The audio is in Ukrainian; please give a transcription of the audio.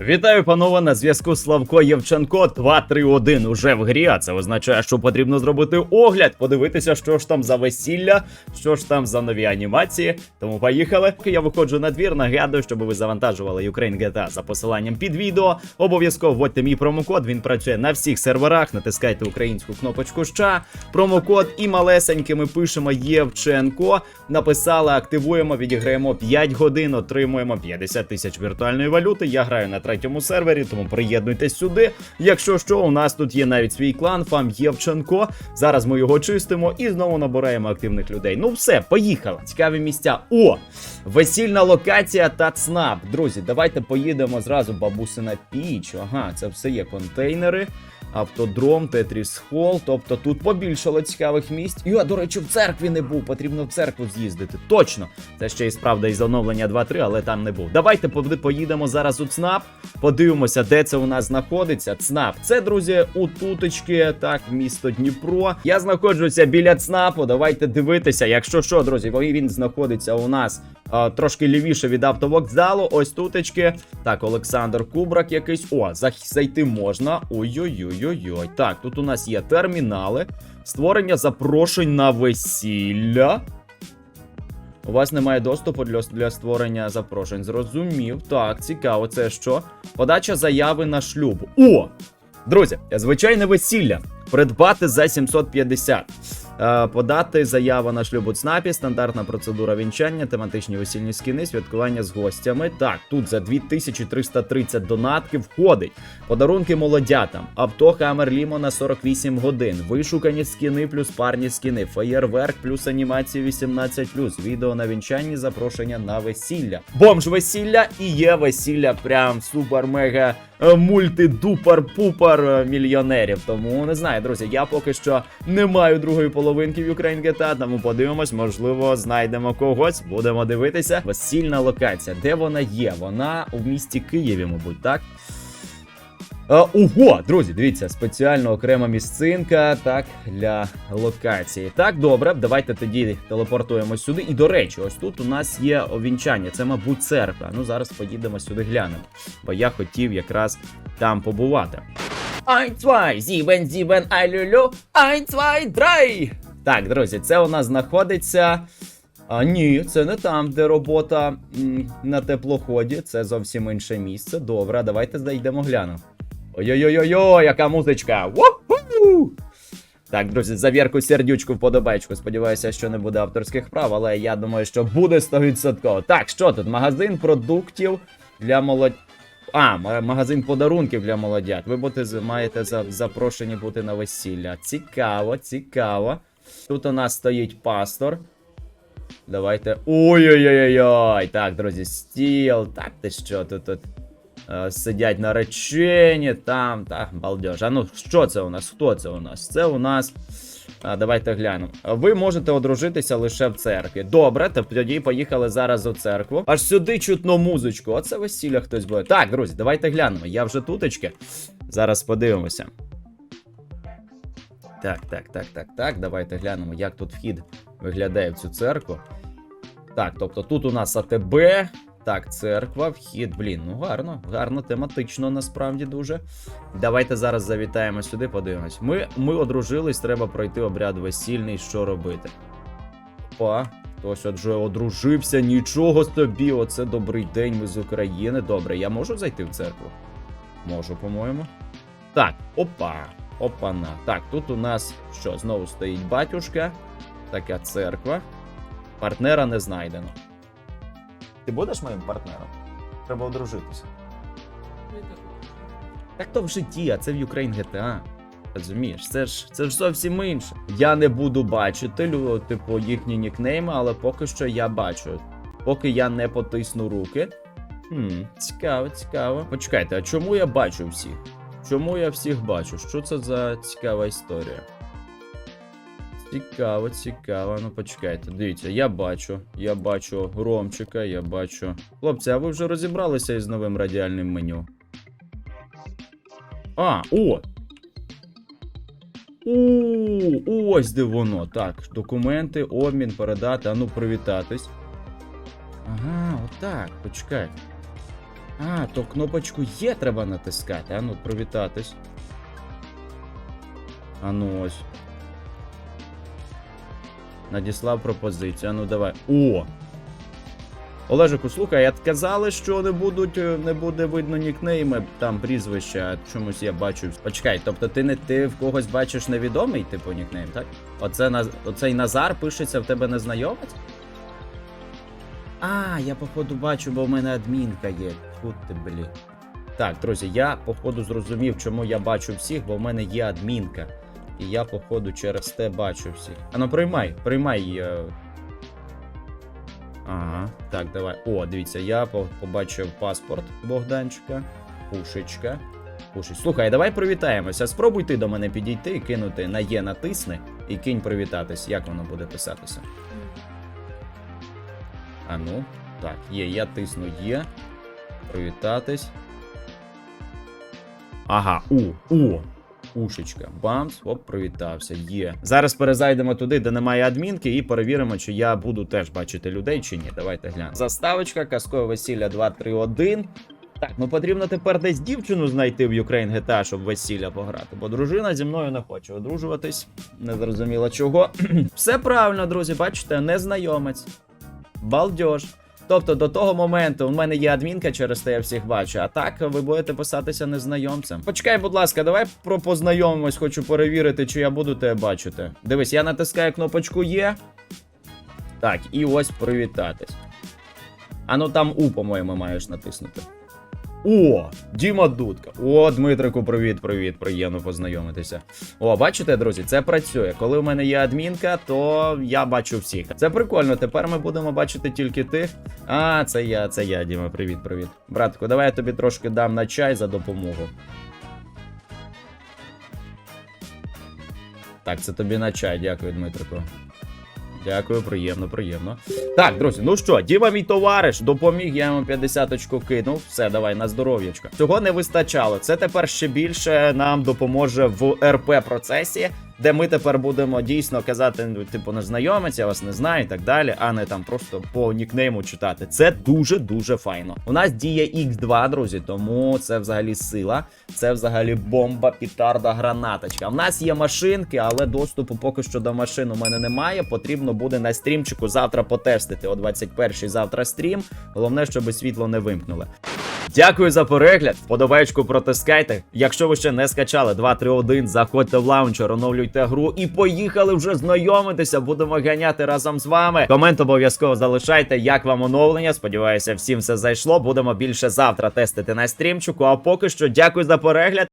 Вітаю, панове, на зв'язку Славко Євченко 231 уже в грі. А це означає, що потрібно зробити огляд, подивитися, що ж там за весілля, що ж там за нові анімації. Тому поїхали. Я виходжу на двір. Нагадую, щоб ви завантажували Ukraine GTA за посиланням під відео. Обов'язково вводьте мій промокод. Він працює на всіх серверах. Натискайте українську кнопочку «Ща», промокод і малесенькими пишемо Євченко. Написали, активуємо, відіграємо 5 годин, отримуємо 50 тисяч віртуальної валюти. Я граю на третьому сервері, тому приєднуйтесь сюди. Якщо що, у нас тут є навіть свій клан, фам Євченко. Зараз ми його чистимо і знову набираємо активних людей. Ну все, поїхали. Цікаві місця. О! Весільна локація та ЦНАП. Друзі, давайте поїдемо зразу бабусина піч. Ага, це все є контейнери. Автодром, Тетріс Холл, тобто тут побільшало цікавих місць. Я, до речі, в церкві не був, потрібно в церкву з'їздити. Точно. Це ще й справда із оновлення 2.3, але там не був. Давайте поїдемо зараз у ЦНАП, подивимося, де це у нас знаходиться. ЦНАП. Це, друзі, у туточки, так, місто Дніпро. Я знаходжуся біля ЦНАПу. Давайте дивитися. Якщо що, друзі, він знаходиться у нас трошки лівіше від автовокзалу. Ось туточки. Так, Олександр Кубрак якийсь. О, зайти можна. Ой-ой-ой-ой-ой. Так, тут у нас є термінали, створення запрошень на весілля. У вас немає доступу для, для створення запрошень. Зрозумів. Так, цікаво, це що? Подача заяви на шлюб. О! Друзі, звичайне весілля. Придбати за 750. Е, подати заяву на шлюб у ЦНАПі, стандартна процедура вінчання, тематичні весільні скини, святкування з гостями. Так, тут за 2330 донатків входить. Подарунки молодятам, авто Хаммер Лімо на 48 годин, вишукані скини плюс парні скини, феєрверк плюс анімації 18 відео на вінчанні, запрошення на весілля. Бомж весілля і є весілля прям супер-мега е, мульти-дупар-пупар е, мільйонерів. Тому не знаю, друзі, я поки що не маю другої половинки в Ukraine GTA, тому подивимось, можливо, знайдемо когось, будемо дивитися. Весільна локація. Де вона є? Вона у місті Києві, мабуть, так? Е, Ого, друзі, дивіться, спеціально окрема місцинка так для локації. Так, добре, давайте тоді телепортуємось сюди. І до речі, ось тут у нас є овінчання. Це, мабуть, церква. Ну зараз поїдемо сюди глянемо. Бо я хотів якраз там побувати. Zwei, sieben, sieben, айлюлю, zwei, drei. Так, друзі, це у нас знаходиться. А ні, це не там, де робота м, на теплоході. Це зовсім інше місце. Добре, давайте зайдемо глянемо. Ой-ой-ой-ой, яка музичка! Ву-ху! Так, друзі, завірку сердючку вподобайку. Сподіваюся, що не буде авторських прав, але я думаю, що буде 100%. Так, що тут? Магазин продуктів для молодь. А, магазин подарунків для молодят. Ви будете маєте запрошені бути на весілля. Цікаво, цікаво. Тут у нас стоїть пастор. Давайте. Ой-ой-ой-ой. Так, друзі, стіл. Так, ти що тут тут сидять наречені, там, так, балдеж. А ну, що це у нас? Хто це у нас? Це у нас. А, давайте глянемо. Ви можете одружитися лише в церкві. Добре, то тоді поїхали зараз у церкву. Аж сюди чутно музичку. Оце весілля хтось буде. Так, друзі, давайте глянемо. Я вже туточки. Зараз подивимося. Так, так, так, так, так. Давайте глянемо, як тут вхід виглядає в цю церкву. Так, тобто тут у нас АТБ. Так, церква, вхід, блін, ну гарно, гарно, тематично насправді дуже. Давайте зараз завітаємо сюди, подивимось. Ми, ми одружились, треба пройти обряд весільний, що робити. О, хтось отже одружився, нічого собі, оце добрий день, ми з України. Добре, я можу зайти в церкву? Можу, по-моєму. Так, опа, опана. Так, тут у нас що, знову стоїть батюшка, така церква. Партнера не знайдено. Ти будеш моїм партнером? Треба одружитися. Так то в житті, а це в Ukraine GTA. Розумієш, це ж це ж зовсім інше. Я не буду бачити, лю- типу, їхні нікнейми, але поки що я бачу. Поки я не потисну руки. Хм, цікаво, цікаво. Почекайте, а чому я бачу всіх? Чому я всіх бачу? Що це за цікава історія? Цікаво, цікаво. Ну почекайте, дивіться, я бачу. Я бачу Ромчика, я бачу. Хлопці, а ви вже розібралися із новим радіальним меню? А, о! У, ось де воно. Так, документи, обмін, передати, а ну привітатись. Ага, отак, почекайте. А, то кнопочку є треба натискати. А ну, привітатись. А ну ось. Надіслав пропозицію. А ну давай. О! Олежику, слухай, а казали, що не будуть, е, не буде видно нікнейми, там прізвища, чомусь я бачу. Почекай, тобто ти не ти в когось бачиш невідомий, типу нікнейм, так? Оце оцей Назар пишеться в тебе незнайомець? А, я походу бачу, бо в мене адмінка є. Тут ти, блі. Так, друзі, я походу зрозумів, чому я бачу всіх, бо в мене є адмінка. І я, походу, через те бачу всіх. А ну приймай, приймай. е, Ага, так, давай. О, дивіться, я побачив паспорт Богданчика, пушечка. Пушеч. Слухай, давай привітаємося. Спробуй ти до мене підійти і кинути на Є натисни і кинь привітатись. Як воно буде писатися? А ну, так, є, я тисну є. Привітатись. Ага, у, у. Ушечка. Бамс, оп, привітався. Є. Зараз перезайдемо туди, де немає адмінки, і перевіримо, чи я буду теж бачити людей чи ні. Давайте глянемо. Заставочка, казкове весілля 231. Так, ну потрібно тепер десь дівчину знайти в Ukraine GTA, щоб весілля пограти, бо дружина зі мною не хоче одружуватись. Не зрозуміла чого. Все правильно, друзі, бачите, незнайомець. Балдеж. Тобто до того моменту у мене є адмінка, через те я всіх бачу. А так ви будете писатися незнайомцем. Почекай, будь ласка, давай про познайомимось, хочу перевірити, чи я буду тебе бачити. Дивись, я натискаю кнопочку Є. Так, і ось привітатись. А ну там У, по-моєму, маєш натиснути. О, Діма Дудка. О, Дмитрику, привіт, привіт, приємно познайомитися. О, бачите, друзі, це працює. Коли в мене є адмінка, то я бачу всіх. Це прикольно. Тепер ми будемо бачити тільки тих. А, це я, це я, Діма. Привіт, привіт. Братку, давай я тобі трошки дам на чай за допомогу. Так, це тобі на чай, дякую, Дмитрику. Дякую, приємно, приємно. Так, друзі, ну що, Діма мій товариш, допоміг, я йому 50 очку кинув. Все, давай, на здоров'ячко. Цього не вистачало. Це тепер ще більше нам допоможе в РП процесі, де ми тепер будемо дійсно казати, ну, типу, незнайомець, я вас не знаю і так далі, а не там просто по нікнейму читати. Це дуже дуже файно. У нас діє X2, друзі, тому це взагалі сила. Це взагалі бомба, пітарда, гранаточка. У нас є машинки, але доступу поки що до машин у мене немає. Потрібно буде на стрімчику завтра потестити. О 21-й завтра стрім. Головне, щоб світло не вимкнули. Дякую за перегляд. Подобаєчку протискайте. Якщо ви ще не скачали 231, заходьте в лаунчер, оновлюйте гру і поїхали вже знайомитися. Будемо ганяти разом з вами. Комент обов'язково залишайте, як вам оновлення. Сподіваюся, всім все зайшло. Будемо більше завтра тестити на стрімчику. А поки що, дякую за перегляд.